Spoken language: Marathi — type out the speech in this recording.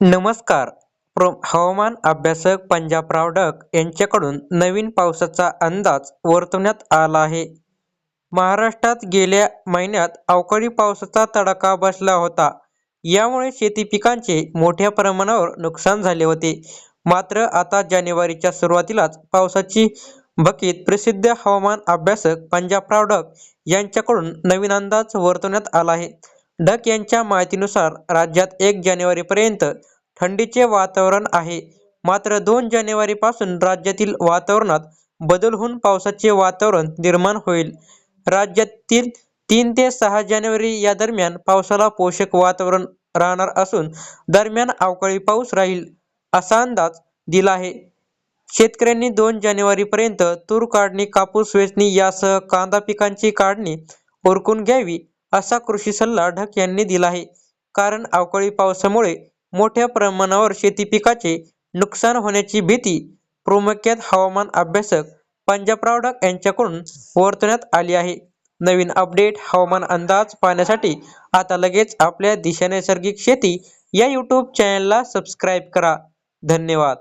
नमस्कार. प्र हवामान अभ्यासक पंजाबराव डक यांच्याकडून नवीन पावसाचा अंदाज वर्तवण्यात आला आहे. महाराष्ट्रात गेल्या महिन्यात अवकाळी पावसाचा तडाखा बसला होता. यामुळे शेती पिकांचे मोठ्या प्रमाणावर नुकसान झाले होते. मात्र आता जानेवारीच्या सुरुवातीलाच पावसाची बकीत प्रसिद्ध हवामान अभ्यासक पंजाबराव डक यांच्याकडून नवीन अंदाज वर्तवण्यात आला आहे. ढक यांच्या माहितीनुसार राज्यात एक जानेवारीपर्यंत थंडीचे वातावरण आहे. मात्र दोन जानेवारीपासून राज्यातील वातावरणात बदल होऊन पावसाचे वातावरण निर्माण होईल. राज्यातील तीन ते सहा जानेवारी या दरम्यान पावसाला पोषक वातावरण राहणार असून दरम्यान अवकाळी पाऊस राहील असा अंदाज दिला आहे. शेतकऱ्यांनी दोन जानेवारीपर्यंत तूर काढणी कापूस वेचणी यासह कांदा पिकांची काढणी उरकून घ्यावी असा कृषी सल्ला ढक यांनी दिला आहे. कारण अवकाळी पावसामुळे मोठ्या प्रमाणावर शेती पिकाचे नुकसान होण्याची भीती प्रामुख्यात हवामान अभ्यासक पंजाबराव ढक यांच्याकडून वर्तवण्यात आली आहे. नवीन अपडेट हवामान अंदाज पाहण्यासाठी आता लगेच आपल्या दिशा नैसर्गिक शेती या यूट्यूब चॅनलला सबस्क्राईब करा. धन्यवाद.